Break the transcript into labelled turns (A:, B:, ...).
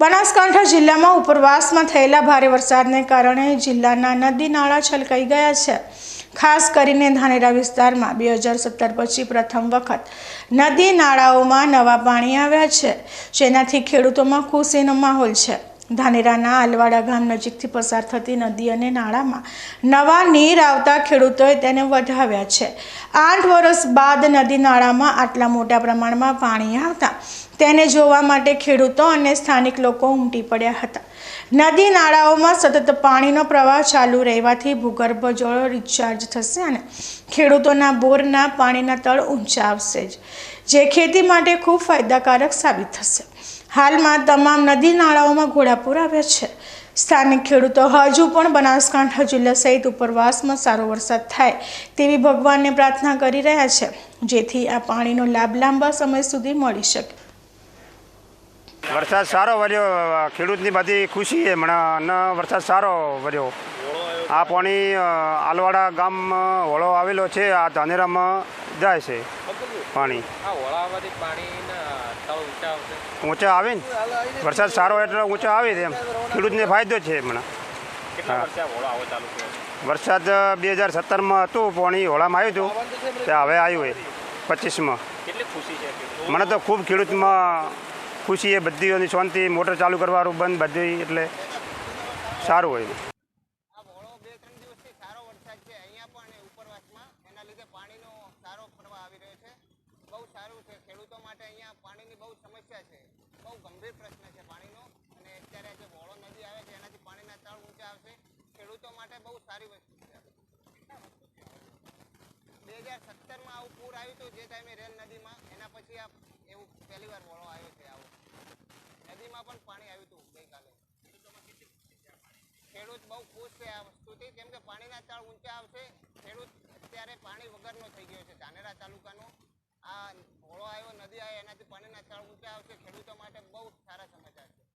A: બનાસકાંઠા જિલ્લામાં ઉપરવાસમાં થયેલા ભારે વરસાદને કારણે જિલ્લાના નદી નાળા છલકાઈ ગયા છે. ખાસ કરીને ધાનેરા વિસ્તારમાં બે હજાર સત્તર પછી પ્રથમ વખત નદી નાળાઓમાં નવા પાણી આવ્યા છે, જેનાથી ખેડૂતોમાં ખુશીનો માહોલ છે. ધાનેરાના આલવાડા ગામ નજીકથી પસાર થતી નદી અને નાળામાં નવા નીર આવતા ખેડૂતોએ તેને વધાવ્યા છે. આઠ વર્ષ બાદ નદી નાળામાં આટલા મોટા પ્રમાણમાં પાણી આવતા તેને જોવા માટે ખેડૂતો અને સ્થાનિક લોકો ઉમટી પડ્યા હતા. નદી નાળાઓમાં સતત પાણીનો પ્રવાહ ચાલુ રહેવાથી ભૂગર્ભ જળ રિચાર્જ થશે અને ખેડૂતોના બોરના પાણીના તળ ઊંચા આવશે જ, જે ખેતી માટે ખૂબ ફાયદાકારક સાબિત થશે. હાલમાં તમામ નદી નાળાઓમાં ઘોડાપૂર આવ્યા છે. સ્થાનિક ખેડૂતો હજુ પણ બનાસકાંઠા જિલ્લા સહિત ઉપરવાસમાં સારો વરસાદ થાય તેવી ભગવાનને પ્રાર્થના કરી રહ્યા છે. જેથી આ પાણીનો લાભ લાંબા સમય સુધી મળી શકે.
B: વરસાદ સારો વર્યો ખેડૂતની બધી ખુશી છે હમણાં અને વરસાદ સારો વર્યો આ પાણી આલવાડા ગામમાં હોળો આવેલો છે આ ધાનેરામાં જાય છે પાણી.
C: ઊંચા
B: આવે ને? વરસાદ સારો એટલે ઊંચા આવે છે એમ. ખેડૂતને ફાયદો છે હમણાં. વરસાદ બે હજાર સત્તરમાં હતું પાણી હોળામાં આવ્યું હતું તે હવે આવ્યું એ પચીસમાં? મને તો ખૂબ ખેડૂતમાં ખુશી એ બધીઓની શાંતિ, મોટર ચાલુ કરવાનું બંધ, બધી એટલે સારું હોય.
D: ખેડૂતો માટે બહુ સારી વસ્તુ છે. બે હજાર સત્તરમાં આવું પૂર આવ્યું હતું, જે ટાઈમે રેલ નદીમાં. એના પછી આ એવું પહેલી વાર વળો આવ્યો છે આવો નદીમાં પણ પાણી આવ્યું હતું ગઈકાલે ખેડૂત બહુ ખુશ છે આ વસ્તુથી કેમ કે પાણીના તળ ઊંચા આવશે, ખેડૂત અત્યારે પાણી વગરનો થઈ ગયો છે. ધાનેરા તાલુકાનો આ ઘોળો આવ્યો, નદી આવ્યો એનાથી